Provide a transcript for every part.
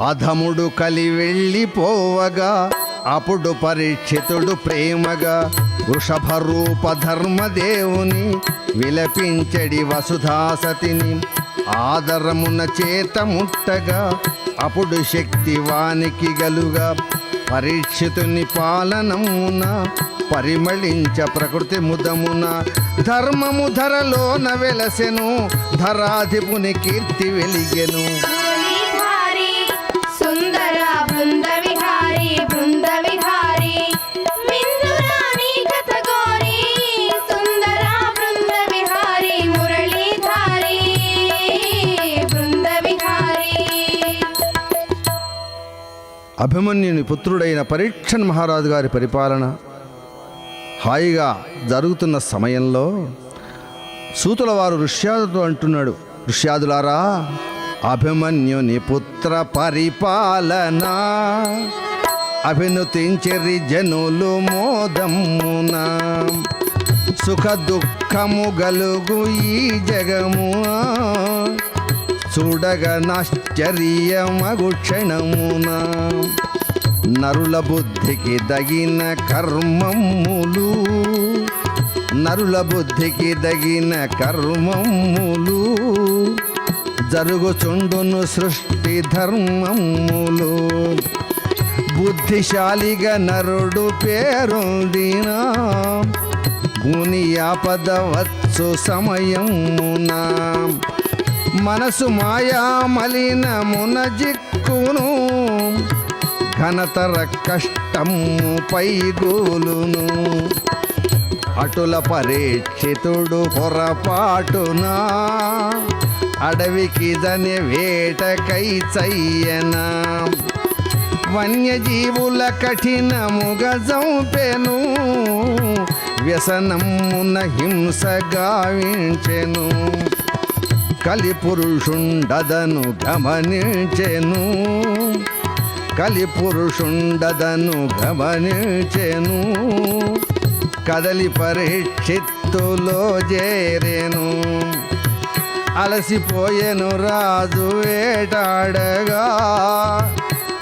అధముడు కలి వెళ్ళిపోవగా అప్పుడు పరీక్షితుడు ప్రేమగా వృషభ రూప ధర్మదేవుని విలపించడి వసుధాసతిని ఆదరమున చేత ముట్టగా అప్పుడు శక్తి వానికి గలుగా పరీక్షితుని పాలనమున పరిమళించ ప్రకృతి ముదమున ధర్మము ధరలోన వెలసెను ధరాధిపుని కీర్తి వెలిగెను. అభిమన్యుని పుత్రుడైన పరీక్షన్ మహారాజు గారి పరిపాలన హాయిగా జరుగుతున్న సమయంలో సూతుల వారు ఋష్యాదుతో అంటున్నాడు ఋష్యాదులారా అభిమన్యుని పుత్ర పరిపాలన అభినుతించరి జనులు మోదమ్మున సుఖ దుఃఖము గలుగు ఈ జగము చూడగనాశ్చర్యమగు క్షణమున నరుల బుద్ధికి దగిన కర్మములు నరుల బుద్ధికి దగిన కర్మములు జరుగుచుండును సృష్టి ధర్మములు. బుద్ధిశాలిగా నరుడు పేరుందినా గుని ఆపద వచ్చు సమయమునా మనసు మాయా మలినమున జిక్కును ఘనతర కష్టము పైగోలును. అటుల పరీక్షితుడు పొరపాటునా అడవికి దని వేటకై చయ్యనా. వన్యజీవుల కఠినముగ జంపెను వ్యసనమున హింస గావించెను. కలిపురుషుండదను గమనించెను. కలిపురుషుండదను గమనించెను. కదలి పరీక్షిత్తులో చేరేను. అలసిపోయెను రాజు వేటాడగా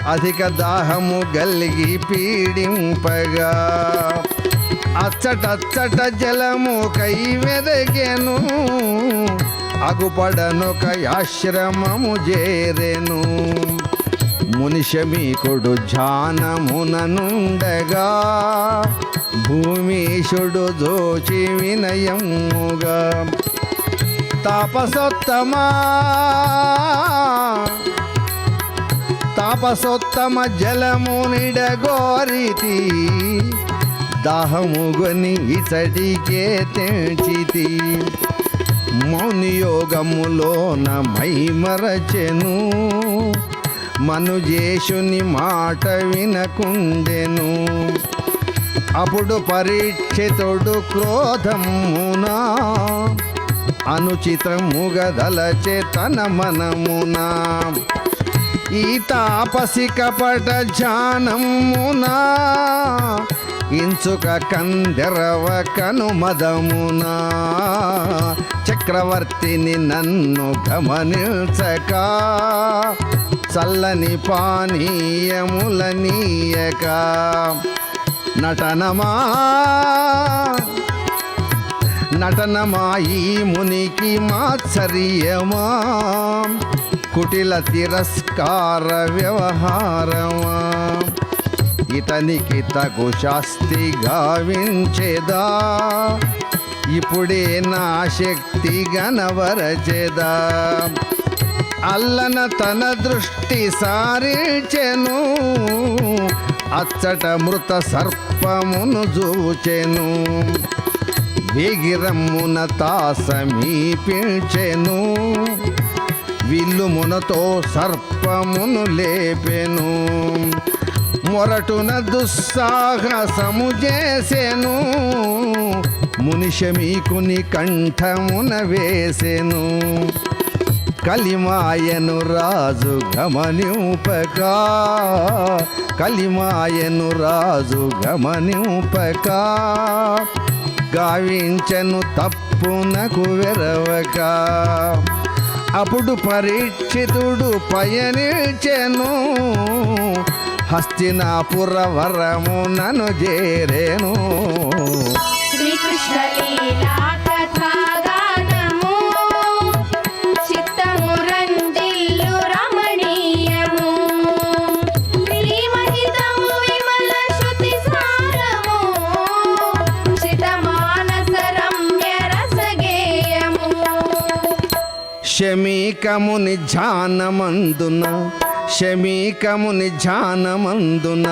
అధిక దాహము గలిగి పీడింపగా. అచ్చటచ్చట జలము కై వెదగెను అగుపడనొక ఆశ్రమము చేరెను. మునిషమీకుడు ధ్యానముననుండగా భూమీషుడు దోచి వినయముగా. తాపసోత్తమా తాపసోత్తమ జలము నిడగోరితి దాహముగొని ఇతడికే తెంచితి. మౌనియోగములోన మైమరచెను. మనుజేషుని మాట వినకుండెను. అప్పుడు పరీక్షితుడు క్రోధమునా అనుచితముగదలచే తన మనమునా ఈ తాపసి జానమునా ధ్యానమునా ఇంచుక కందెరవ కనుమదమునా చక్రవర్తిని నన్ను గమనించక చల్లని పానీయములనీయక నటనమా నటనమాయి మునికి మాత్సర్యమా కుటిల తిరస్కార వ్యవహారమా ఇతనికి తగు శాస్తి గావించేదా? ఇప్పుడే నా శక్తి గనవరచేదా అల్లన తన దృష్టి సారించెను. అచ్చట మృత సర్పమును చూచెను విగిరమ్మున తా సమీపించెను విల్లుమునతో సర్పమును లేపెను. మొరటున దుస్సాహసము చేసెను. మునిషమీకుని కంఠమున వేసెను. కలిమాయను రాజు గమనింపక. కలిమాయను రాజు గమనింపక. గావించను తప్పునకు వెరవక. అప్పుడు పరీక్షితుడు పయనిచెను. హస్తినాపుర వరము నను చేరేను. శ్రీకృష్ణ శమీకముని ధ్యానమందున శమీకముని ధ్యానమందున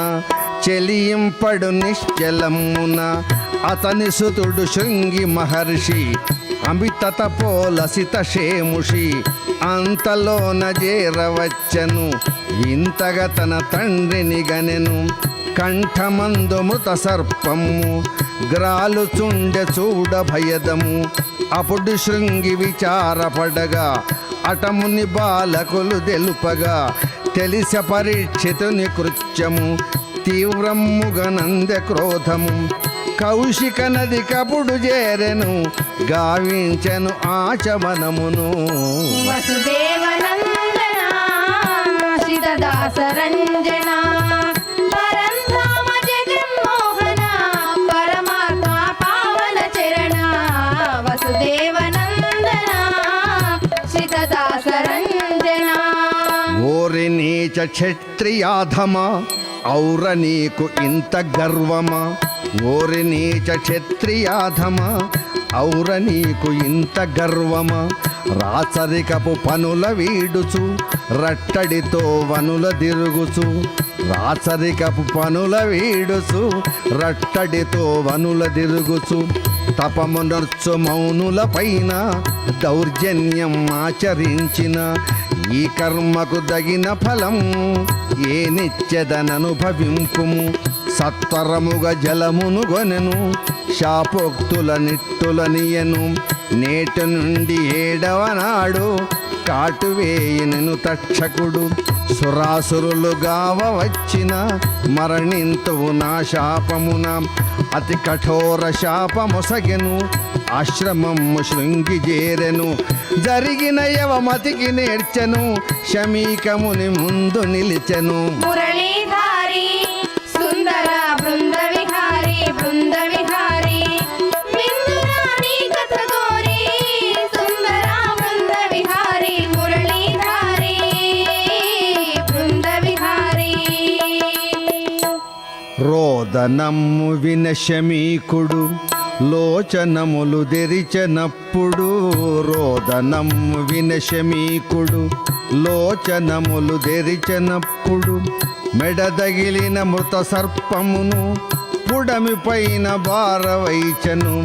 చెలియింపడు నిశ్చలమున అతని సుతుడు శృంగి మహర్షి అమితత పోలసిత షేముషి అంతలోన చేరవచ్చను వింతగా తన తండ్రిని గనెను కంఠమందు మృత సర్పము గ్రాలు చుండె చూడ భయదము అప్పుడు శృంగి విచారపడగా అటముని బాలకులు తెలుపగా తెలిస పరీక్షితుని కృత్యము తీవ్రమ్ముగనంద క్రోధము. కౌశిక నది కపుడు చేరెను గావించెను ఆచమనమును. వసుదేవనందనా శితదాసరంజన నీచ క్షత్రియాధమా ఔర నీకు ఇంత గర్వమా? ఓరి నీచ క్షత్రియాధమా ఔర నీకు ఇంత గర్వమా? రాచరికపు పనుల వీడుచు రట్టడితో వనుల తిరుగుచు రాచరికపు పనుల వీడుచు రట్టడితో వనుల తిరుగుచు తపమునర్చు మౌనుల పైన దౌర్జన్యం ఆచరించిన ఈ కర్మకు దగిన ఫలము ఏ నిత్యదననుభవింపుము సత్వరముగా జలమును గొనెను శాపోక్తుల నిట్టులనియను నేటి నుండి ఏడవ నాడు కాటువేయనను తక్షకుడు. సురాసురులు గావ వచ్చిన మరణింతువు నా శాపమున. అతి కఠోర శాపమొసగెను ఆశ్రమము శృంగి చేరెను. జరిగిన యవమతికి నేర్చెను శమీకముని ముందు నిలిచెను. మురళీ రోదనమ్ము వినశమీకుడు లోచనములు తెరిచనప్పుడు. రోదనము వినశమీకుడు లోచనములు తెరిచనప్పుడు. మెడదగిలిన మృత సర్పమును పుడమి పైన భారవైచను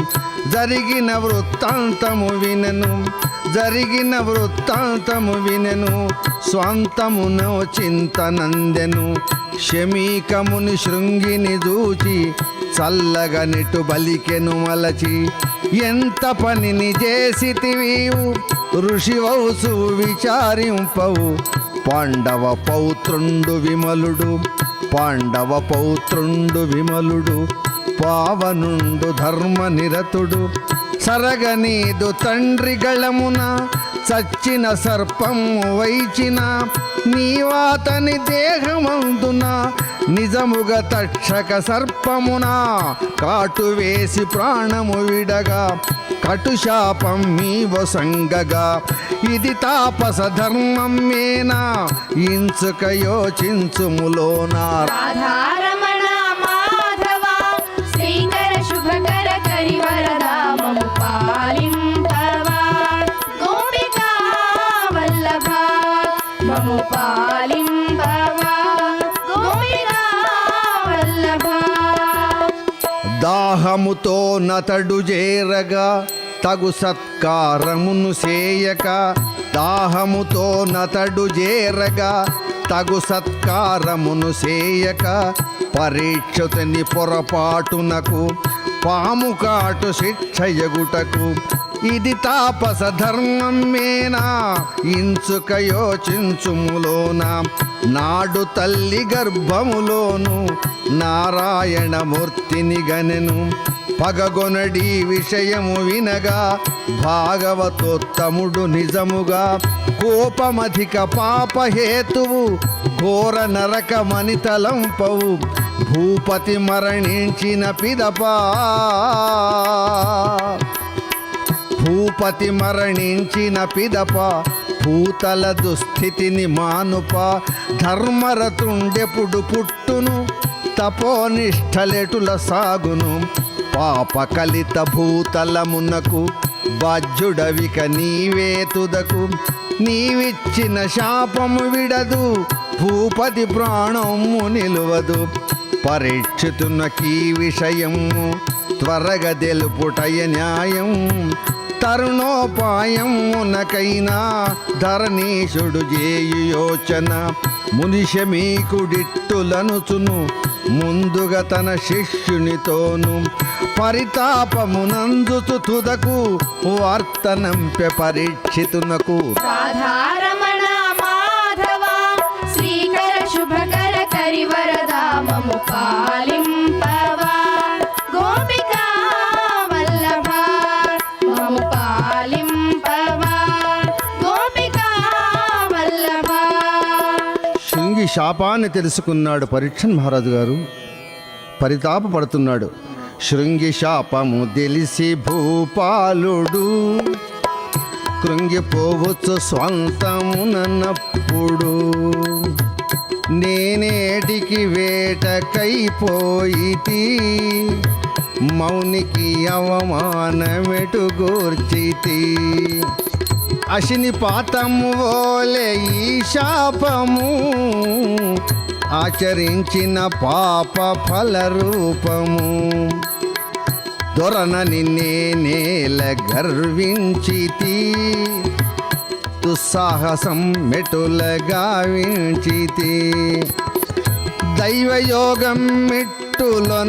జరిగిన వృత్తాంతము వినను. జరిగిన వృత్తాంతము వినెను స్వంతమును చింతనందెను శమీకముని శృంగిని దూచి చల్లగా నిటు బలికెను మలచి. ఎంత పనిని చేసితివీవు ఋషివౌసు విచారింపవు. పాండవ పౌత్రుండు విమలుడు పాండవ పౌత్రుండు విమలుడు. పావనుండు ధర్మ నిరతుడు సరగనీదు తండ్రి గళమున చచ్చిన సర్పము వైచిన నీవాతని దేహమందున నిజముగా తక్షక సర్పమున కాటు వేసి ప్రాణము విడగా కటుశాపం మీవ సంగగా ఇది తాపస ధర్మం మేనా? ఇంచుక యోచించుములోనా దాహముతో నతడు చేరగా తగు సత్కారమును సేయక. దాహముతో నతడు చేరగా తగు సత్కారమును సేయక. పరీక్షతని పొరపాటునకు పాము కాటు శిక్షయగుటకు ఇది తాపస ధర్మం మేనా. ఇంచుక యోచించుములోన. నాడు తల్లి గర్భములోను. నారాయణమూర్తిని గనెను. పగగొనడి విషయము వినగా భాగవతోత్తముడు నిజముగా. కోపమధిక పాపహేతువు ఘోర నరకమని తలంపవు భూపతి మరణించిన పిదపా. భూపతి మరణించిన పిదప భూతల దుస్థితిని మానుప ధర్మరతుండెప్పుడు పుట్టును తపోనిష్టలెటుల సాగును. పాప కలిత భూతలమునకు బాధ్యుడవిక నీవే తుదకు. నీవిచ్చిన శాపము విడదు భూపతి ప్రాణము నిలువదు. పరీక్షితునకీ విషయము త్వరగా తెలుపుటయ న్యాయం. తరుణోపాయమునకైనా ధరణీషుడు చేయు యోచన. మునిషమీకుడిట్టులనుచును ముందుగా తన శిష్యునితోను. పరితాపమునందుతు తుదకు వార్తనంపె పరీక్షితునకు. శ్రీకర శుభకర కరివరదామము పాలి శాపాన్ని తెలుసుకున్నాడు పరీక్షన్ మహారాజు గారు. పరితాపపడుతున్నాడు. శృంగి శాపము తెలిసి భూపాలుడు. కృంగిపోవచ్చు స్వంతమునప్పుడు నేనేటికి వేటకైపోయితి మౌనికి అవమానమెటు గూర్చితి. అశిని పాతము ఓలే ఈ శాపము. ఆచరించిన పాప ఫల రూపము. దొరనని నేనేల గర్వించితి. దుస్సాహసం మెటులగా వించితి దైవయోగం మిట్టులొనగూడేనా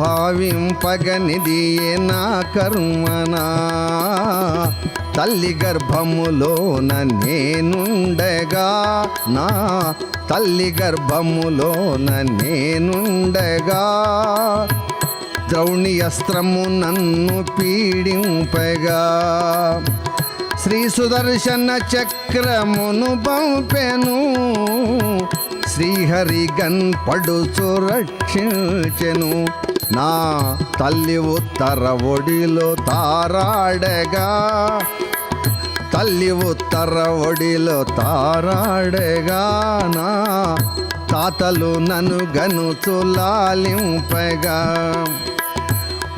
భావింపగనిది నా కర్మనా? తల్లి గర్భములోన నేనుండగా నా తల్లి గర్భములోన నేనుండగా ద్రౌణి అస్త్రము నన్ను పీడింపగా శ్రీ సుదర్శన చక్రమును పంపెను శ్రీహరి గన్ పడుచు రక్షించెను. నా తల్లి ఉత్తర ఒడిలో తారాడగా. తల్లి ఉత్తర ఒడిలో తారాడగా. నా తాతలు నన్ను గను లాలింపగా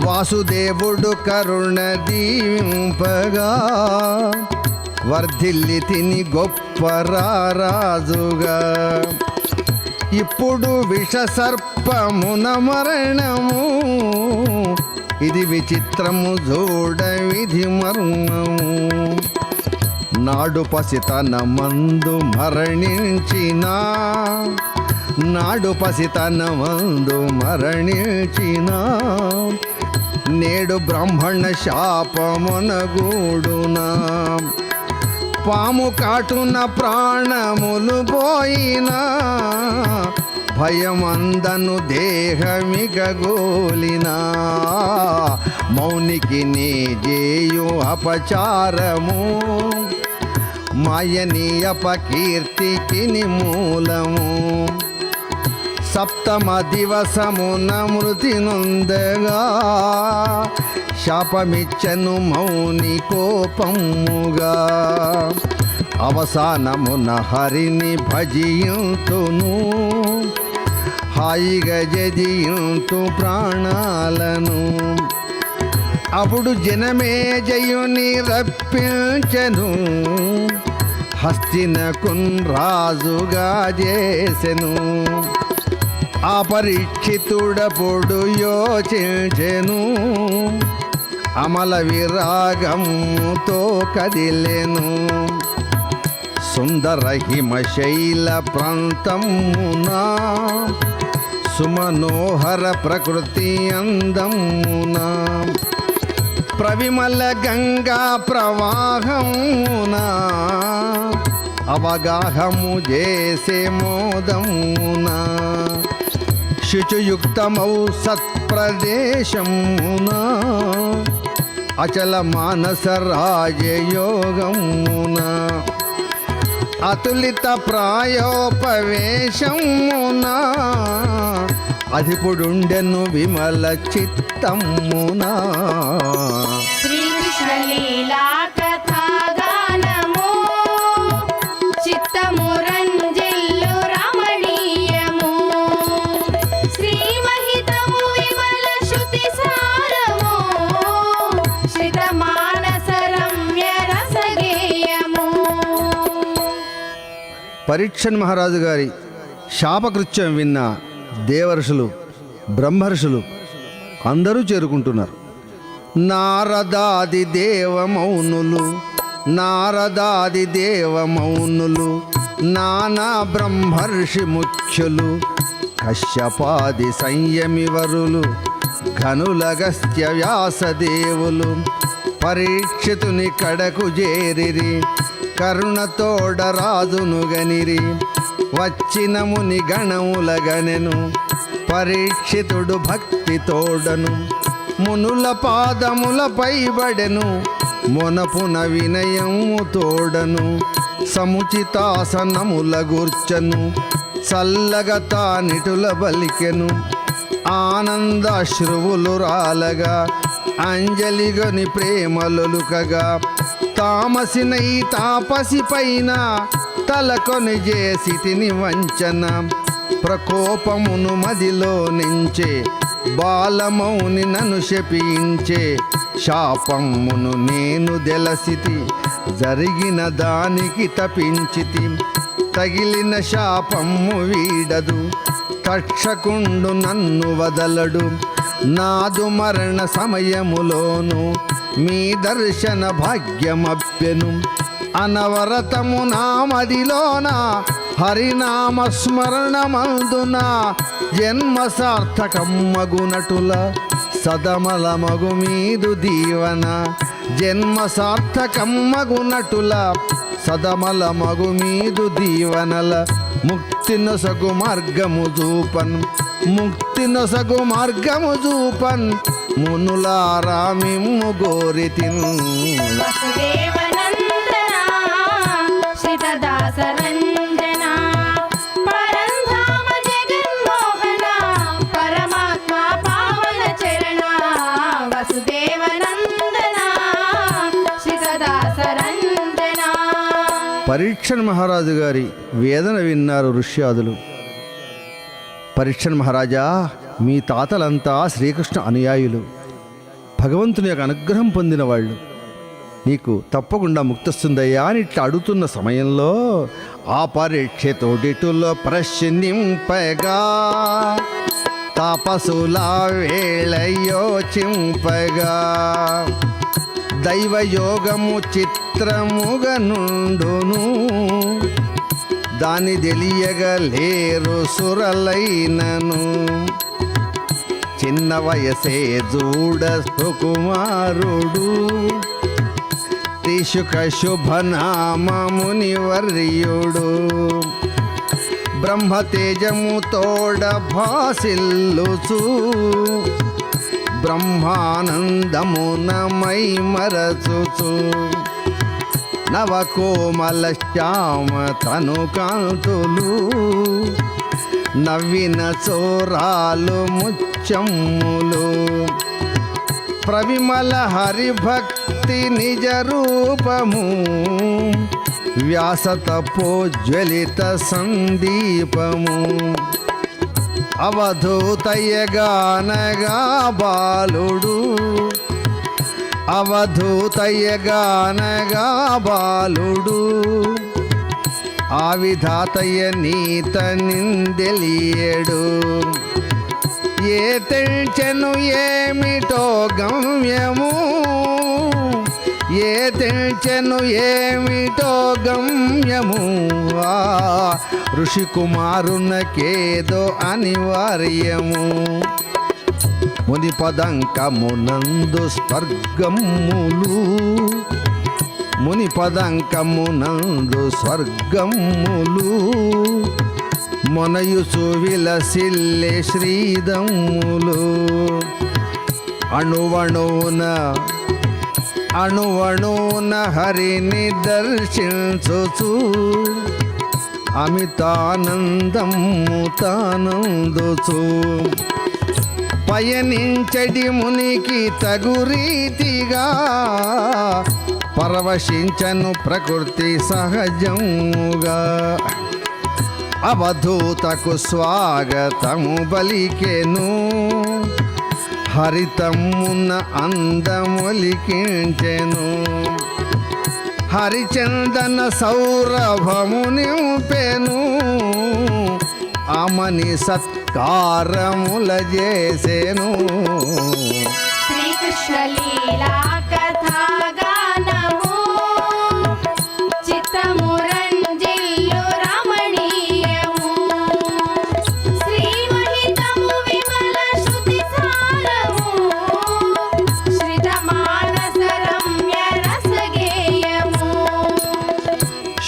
వాసుదేవుడు కరుణ దీవింపగా. వర్ధిల్లి తిని గొప్ప రాజుగా. ఇప్పుడు విష సర్పమున మరణము. ఇది విచిత్రము జోడ విధి మర్మము. నాడు పసితన మందు మరణించిన. నాడు పసితన మందు మరణించిన. నేడు బ్రాహ్మణ శాపమునగూడునా పాము కాటున ప్రాణములు పోయినా భయమందను దేహమిగోలినా మౌనికి నీ జేయు అపచారము. మాయని అపకీర్తికి మూలము. సప్తమ దివసమున మృతి నొందగా శాపమిచ్చను మౌని కోపముగా. అవసానమున హరిని భజియుతును హాయిగా జజియుతు ప్రాణాలను. అప్పుడు జనమే జయుని రప్పించెను హస్తినకున్ రాజుగా చేసెను. ఆ యోచించెను. అమల విరాగముతో కదిలెను. సుందర హిమశైల ప్రాంతమునా సుమనోహర ప్రకృతి అందమునా ప్రవిమల గంగా ప్రవాహమునా అవగాహము చేసే మోదమునా శుచియుక్తమౌ సత్ప్రదేశమునా. అచల మానస రాజయోగమునా అతులిత ప్రాయోపవేశమునా. అధిపుడుండెను విమల చిత్తమునా. పరీక్షన్ మహారాజు గారి శాపకృత్యం విన్న దేవర్షులు బ్రహ్మర్షులు అందరూ చేరుకుంటున్నారు. నారదాది దేవమౌనులు నారదాది దేవమౌనులు నానా బ్రహ్మర్షి ముఖ్యులు కశ్యపాది సంయమివరులు ఘనులగస్త్య వ్యాసదేవులు పరీక్షితుని కడకు చేరిరి కరుణతోడరాదునుగనిరి గనిరి. వచ్చిన ముని గణములగనెను. పరీక్షితుడు భక్తి తోడను. మునుల పాదములపై బడెను మొనపున వినయము తోడను. సముచితాసనముల గూర్చను. చల్లగతా నిటుల బలికెను. ఆనందాశ్రువులు రాలగా. అంజలిగని ప్రేమలొలుకగా తామసినై తాపసి పైన తలకొని చేసి తిని వంచన. ప్రకోపమును మదిలో నించే బాలమౌని నను శపించే. శాపమును నేను దెలసితి జరిగిన దానికి తపించితి. తగిలిన శాపము వీడదు తక్షకుండు నన్ను వదలడు. నాదు మరణ సమయములోను మీ దర్శన భాగ్యమప్యను అనవరతము నామదిలోన హరినామ స్మరణమందున జన్మ సార్థకమ్మగునటుల సదమల మగు మీదు దీవన జన్మ సార్థకమ్మగునటుల సదమల మగు మీదు దీవనల ముక్తిన నొసగు మార్గము చూపను ముక్తి నొసగు మార్గము చూపన్ మునులారా మిమ్ము రంజన పరీక్షన్ మహారాజు గారి వేదన విన్నారు ఋష్యాదులు. పరీక్షన్ మహారాజా మీ తాతలంతా శ్రీకృష్ణ అనుయాయులు. భగవంతుని యొక్క అనుగ్రహం పొందిన వాళ్ళు. నీకు తప్పకుండా ముక్తస్తుందయ్యా అని ఇట్లా అడుగుతున్న సమయంలో ఆ పరీక్ష తోటిటులో ప్రశ్నింపగా తాపసుల వేళయోచింపగా దైవయోగము చిత్రముగా నుండును దాని తెలియగలేరు సురలైనను. చిన్న వయసే చూడ సుకుమారుడు త్రిశుక శుభనామముని వర్యుడు. బ్రహ్మతేజము తోడ భాసిల్లుచు. బ్రహ్మానందమునమై మరచుచు. నవకోమల శ్యామ తను కాంతులు. నవ్విన చోరాలు ముచ్చమ్ములు. ప్రవిమల హరిభక్తి నిజ రూపము. వ్యాసతపోజ్వలిత సందీపము. అవధూతయ్యగానగా బాలుడు. అవధూతయ్యగానగా బాలుడు ఆ విధాతయ్య నీత నిందెలియడు ఏ తెంచెను ఏమిటో గమ్యము. ఏ తెంచెను ఏమిటో గమ్యము. ఆ ఋషి కుమారునకేదో అనివార్యము. ముని పదంకమునందు స్వర్గములు. ముని పదంకమునందు స్వర్గములు. మొనయుసు విలసిల్లే శ్రీదమ్ములు. అణువణువున అణువణువున హరిని దర్శించుచు. అమితానందము తానందుచు. పయనించడి మునికి తగు రీతిగా పరవశించను ప్రకృతి సహజముగా. అవధూతకు స్వాగతము బలికెను. హరితమున అందమొలికించెను. హరిచందన సౌరభము నింపెను. అమని సత్కారముల చేసేను. శ్రీకృష్ణ లీలా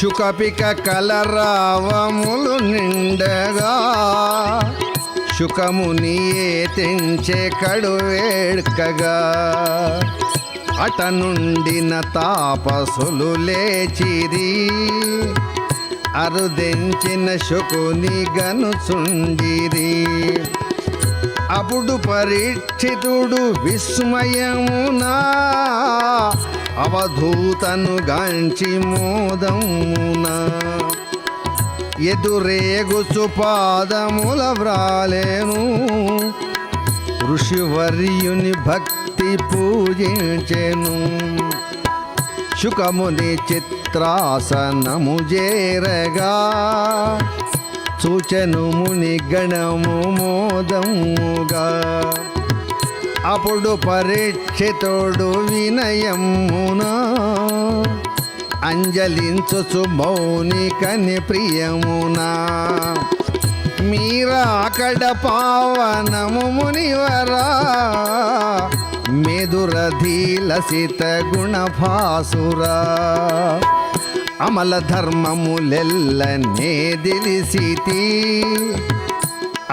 శుకపిక కలరావములు నిండగా శుకమునియే తెంచే కడువేడ్కగా అట నుండిన తాపసులు లేచిరి అరుదెంచిన శుకుని గనుచుండిరి అప్పుడు పరీక్షితుడు విస్మయమునా అవధూతను గాంచి మోదమున ఎదురేగుచు పాదముల వ్రాలేను. ఋషివర్యుని భక్తి పూజించెను. శుకముని చిత్రాసనము చేరగా సూచను ముని గణము మోదముగా. అప్పుడు పరీక్షితుడు వినయమునా. అంజలించు మౌనికని ప్రియమునా. మీరా అకడ పావనము మునివరా. మెదురధీలసిత గుణభాసురా. అమల ధర్మములెల్లనే తెలిసితి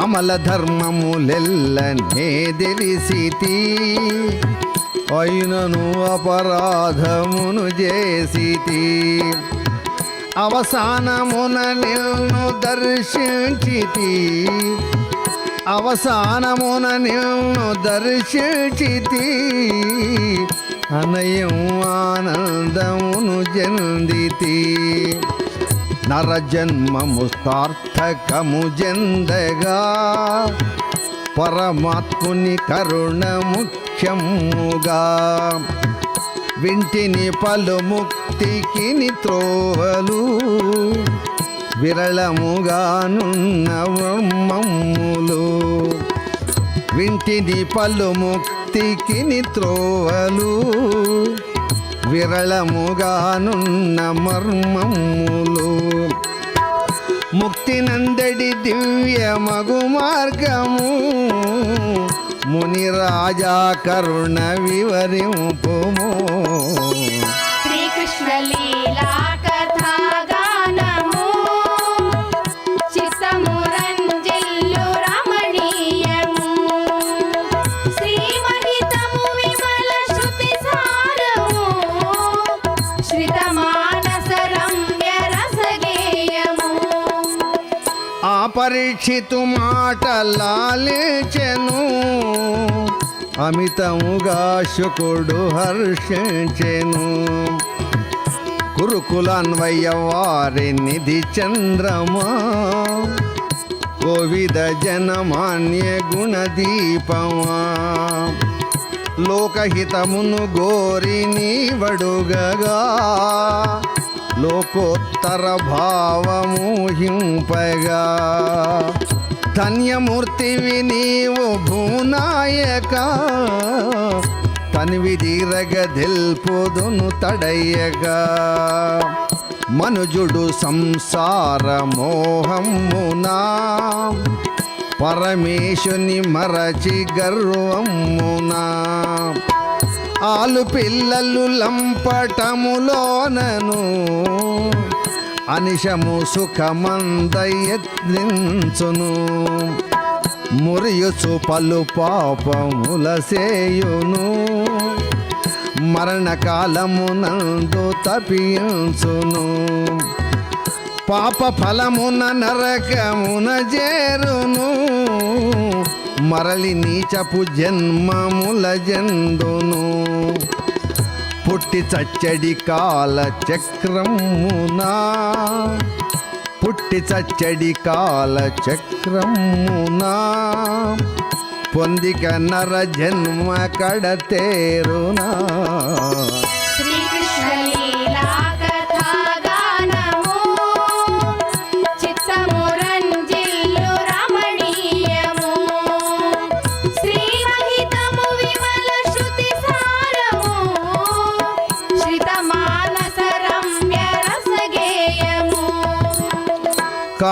అమల ధర్మములెల్లనే తెలిసితి అయినను అపరాధమును చేసితి. అవసానమున నిన్ను దర్శించితి. అవసానమున నిన్ను దర్శించితి. అనయం ఆనందమును జందితి నరజన్మము సార్థకము జందగా పరమాత్ముని కరుణ ముఖ్యముగా వింటిని పలు ముక్తికి త్రోవలు. విరళముగానున్న బ్రహ్మములు వింటిని పలు ముక్తికి త్రోవలు. విరళముగానున్న మర్మములు ముక్తి నందడి దివ్య మగు మార్గము ముని రాజా కరుణ వివరింపుము పరీక్షితు మాటలాలిచెను. అమితముగా శుకుడు హర్షించెను. కురుకులాన్వయ్య వారి నిధి చంద్రమా. కోవిద జనమాన్య గుణదీపమా. లోకహితమును గోరి నీవడుగగా. లోకోత్తర భావము హింపగా ధన్యమూర్తివి నీవు భూనాయక. తనివి దీరగదిల్పుదును తడయ్యగా. మనుజుడు సంసార మోహమునా. పరమేశుని మరచి గర్వమునా. ఆలు పిల్లలు లంపటములోనను అనిశము సుఖమందయత్నించును. మురియుచు పలు పాపముల సేయును. మరణకాలమునందు తపించును పాప ఫలమున నరకమున చేరును. మరలి నీచపు జన్మముల జందును. పుట్టి చచ్చడి కాల చక్రమునా. పుట్టి చచ్చడి కాల చక్రమునా. పొందిక నర జన్మ కడతేరునా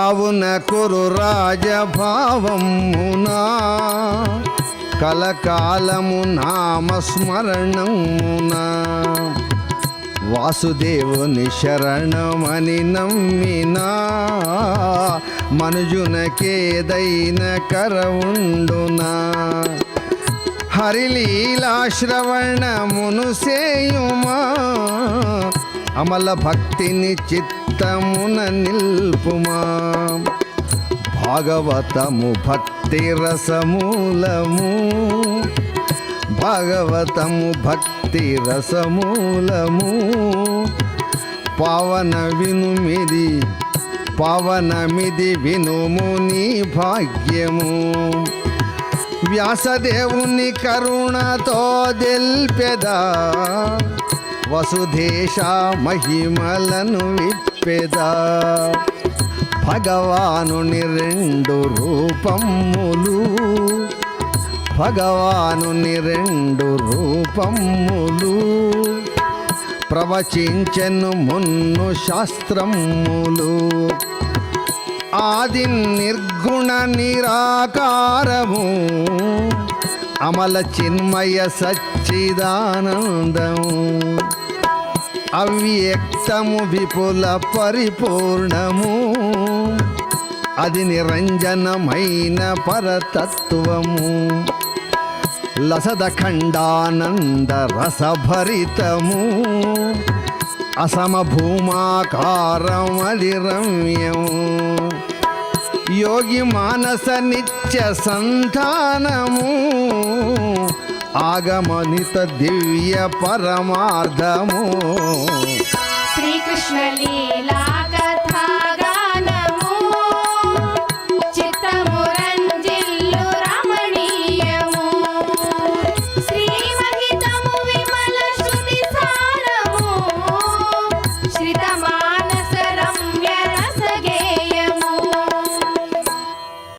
కావున కురు రాజభావమునా. కలకాలము నామస్మరణమునా. వాసుదేవుని శరణమని నమ్మినా. మనుజునకేదైన కరవుండునా. హరిలీలా శ్రవణమును సేయుమా అమల భక్తిని చిత్తమున నిల్పుమా. భాగవతము భక్తి రసమూలము. భాగవతము భక్తి రసమూలము. పావన వినుమిది పావనమిది వినుము నీ భాగ్యము. వ్యాసదేవుని కరుణతో దెల్పెదా వసుధేశ మహిమలను విప్పెదా. భగవానుని రెండు రూపములు భగవానుని రెండు రూపములు ప్రవచించెను మున్ను శాస్త్రములు. ఆది నిర్గుణ నిరాకారము అమల చిన్మయ సచ్చిదానందం. అవ్యక్తము విపుల పరిపూర్ణము. అది నిరంజనమైన పరతత్వము. లసదఖండానంద రసభరితము. అసమభూమాకారమలి రమ్యము యోగి మానస నిత్య సంతానము. ఆగమనిత దివ్య పరమార్థము. శ్రీకృష్ణ లీలా